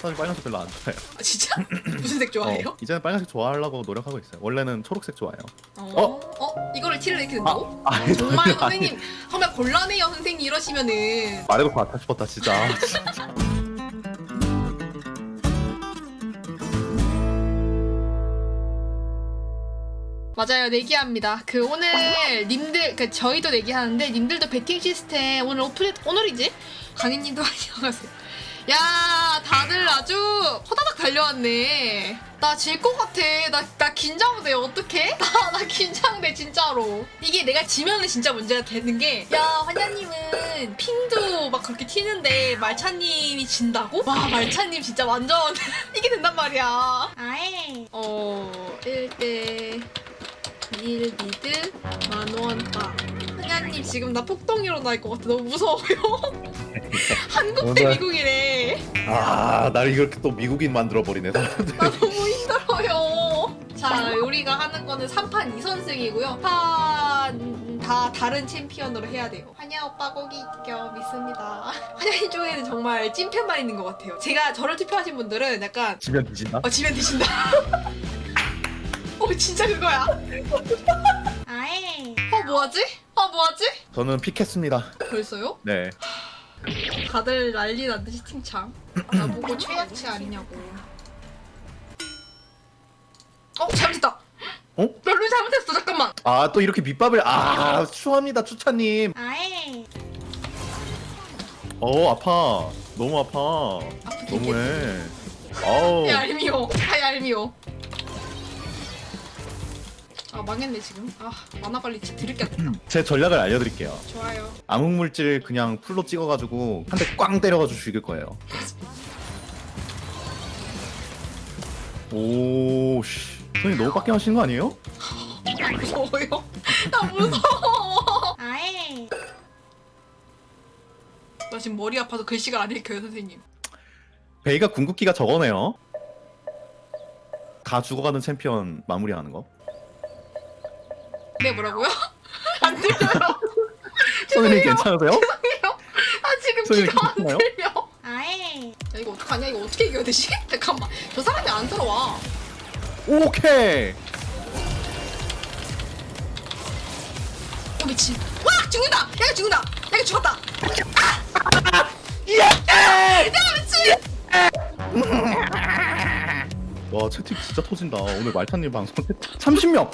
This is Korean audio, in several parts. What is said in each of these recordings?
사실 빨간색 별로 안 좋아해요. 아, 진짜? 무슨 색 좋아해요? 어, 이제는 빨간색 좋아하려고 노력하고 있어요. 원래는 초록색 좋아해요. 어? 어? 이거를 티를 이렇게 낸다고? 아, 아니, 정말 아니, 선생님 정말 곤란해요 선생님 이러시면은 말해도 받다 싶었다 진짜. 맞아요 내기합니다 그 오늘 님들 그 저희도 내기하는데 님들도 배팅 시스템 오늘 오픈 오늘이지? 강희님도 안녕하세요 야 다들 아주 호다닥 달려왔네. 나 질 것 같아. 나, 나 긴장돼. 어떡해? 나, 나 긴장돼 진짜로. 이게 내가 지면은 진짜 문제가 되는 게 야 환자님은 핑도 막 그렇게 튀는데 말차님이 진다고? 와 말차님 진짜 완전 이게 된단 말이야. 아예. 어 1대 1 미드 만원 빵 환자님 지금 나 폭동 일어날 것 같아. 너무 무서워요 한국 대 오늘- 미국이래 아, 나를 이렇게 또 미국인 만들어 버리네. 사람들이. 나 너무 힘들어요. 자, 우리가 하는 거는 3판 2선승이고요. 판다 다른 챔피언으로 해야 돼요. 환야 오빠 거기 이겨 믿습니다. 환야님 쪽에는 정말 찐팬만 있는 것 같아요. 제가 저를 투표하신 분들은 약간 지면 뒤진다. 어 지면 드신다. 어 진짜 그거야. 아예. 어 뭐하지? 어 뭐하지? 저는 픽했습니다. 벌써요? 네. 다들 난리 났듯이 팀창. 아, 나보고 최악치 아니냐고. 어 잘못했다. 어? 별로 잘못했어 잠깐만. 아, 또 이렇게 밑밥을 아, 추합니다, 추차님. 아예. 어, 아파. 너무 아파. 아프게 너무해. 아우. 얄미워. 아 얄미워. 아 망했네 지금. 아 만화 관리 진짜 드릴 게 없다. 제 전략을 알려드릴게요. 좋아요. 암흑 물질 그냥 풀로 찍어가지고 한 대 꽝 때려가지고 죽일 거예요. 오, 씨. 선생님 너무 빡게 하시는 거 아니에요? 나 무서워요. 나 무서워. 아예. 나 지금 머리 아파서 글씨가 안 읽혀요 선생님. 베이가 궁극기가 저거네요. 다 죽어가는 챔피언 마무리하는 거. 네 뭐라고요? 안 들려요. 선생님 괜찮으세요? 죄송해요. 아 지금 귀가 안 괜찮아요? 들려. 아예. 야 이거 어떡하냐? 이거 어떻게 이겨야 되지? 잠깐만. 저 사람이 안 들어와. 오케이. 어 미친. 와 죽는다. 야 이거 죽는다. 야 이거 죽었다. 아! 예! 야 미친. 와 채팅 진짜 터진다. 오늘 말타님 방송 30명.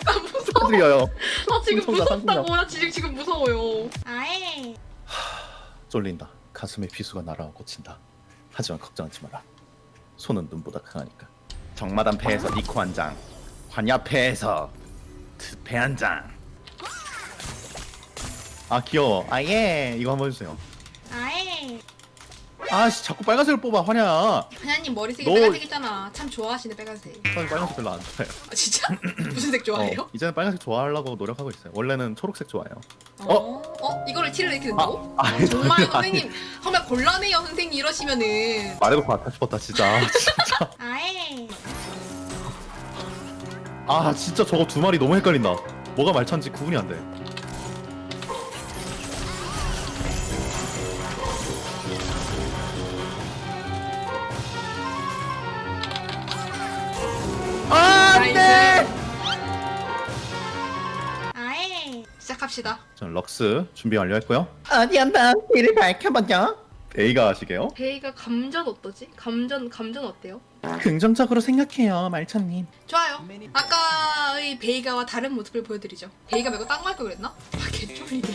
축하드려요. 나 지금 청소가 무섭다고. 나 지금 지금 무서워요. 아예. 쫄린다. 가슴에 비수가 날아와 꽂힌다. 하지만 걱정하지 마라. 손은 눈보다 강하니까. 정마담 패에서 니코 한 장. 환야 패에서 트패 한 장. 아 귀여워. 아예 이거 한번 해주세요. 아씨 자꾸 빨간색을 뽑아 환야. 하나님 머리색이 너- 빨간색이잖아. 참 좋아하시네 빨간색. 저는 빨간색 별로 안 좋아해요. 아 진짜? 무슨 색 좋아해요? 어, 이제는 빨간색 좋아하려고 노력하고 있어요. 원래는 초록색 좋아해요. 어? 어? 이거를 티를 이렇게 낸다고? 아, 아니, 정말 아니. 선생님 정말 곤란해요 선생님 이러시면은 말해도 받다 싶었다 진짜. 진짜. 아예 아 진짜 저거 두 마리 너무 헷갈린다. 뭐가 말찬지 구분이 안 돼. 시작합시다 저는 럭스 준비 완료했고요. 어디 한번 뒤를 밝혀보죠. 베이가 하시게요. 베이가 감전 어떠지? 감전 감전 어때요? 긍정적으로 생각해요, 말찬님. 좋아요 아까의 베이가와 다른 모습을 보여드리죠 베이가 말고 딴 거 할 걸 그랬나? 아 개쫄이네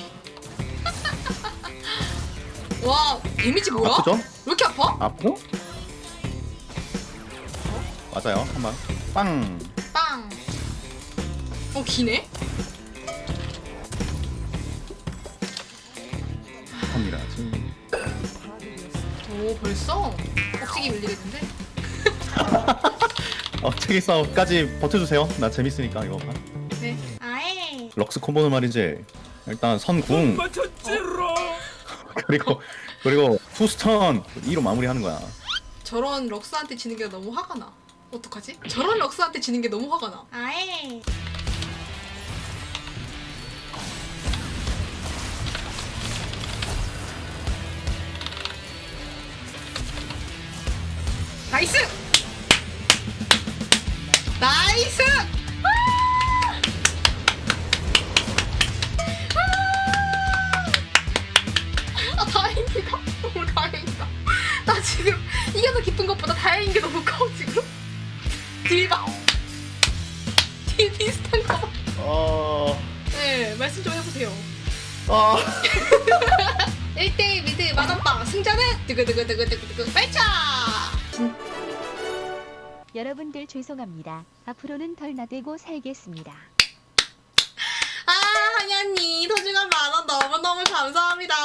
와 데미지 뭐야? 아프죠? 왜 이렇게 아파? 앞으로? 맞아요. 한번 빵. 빵. 어 기네? 합니다. 지금. 오 벌써? 억지기 밀리겠는데? 어, 책이 싸움까지 버텨주세요. 나 재밌으니까 이거. 네. 아예. 럭스 콤보는 말이지. 일단 선궁 그리고 그리고 투스턴 2로 마무리하는 거야. 저런 럭스한테 지는 게 너무 화가 나. 어떡하지? 저런 럭스한테 지는 게 너무 화가 나. 아예. 나이스! 나이스! 나이스 아 다행이다. 너무 다행이다. 나 지금 이게 더 기쁜 것보다 다행인 게 너무 커 지금. 딜 봐 딜 비슷한 거. 어... 네, 말씀 좀 해보세요. 어... 1대1 미드 마담빵 승자는 두구두구두구두구두구. 발차! 여러분들 죄송합니다. 앞으로는 덜 나대고 살겠습니다. 아, 한야님, 소중한 만원 너무너무 감사합니다.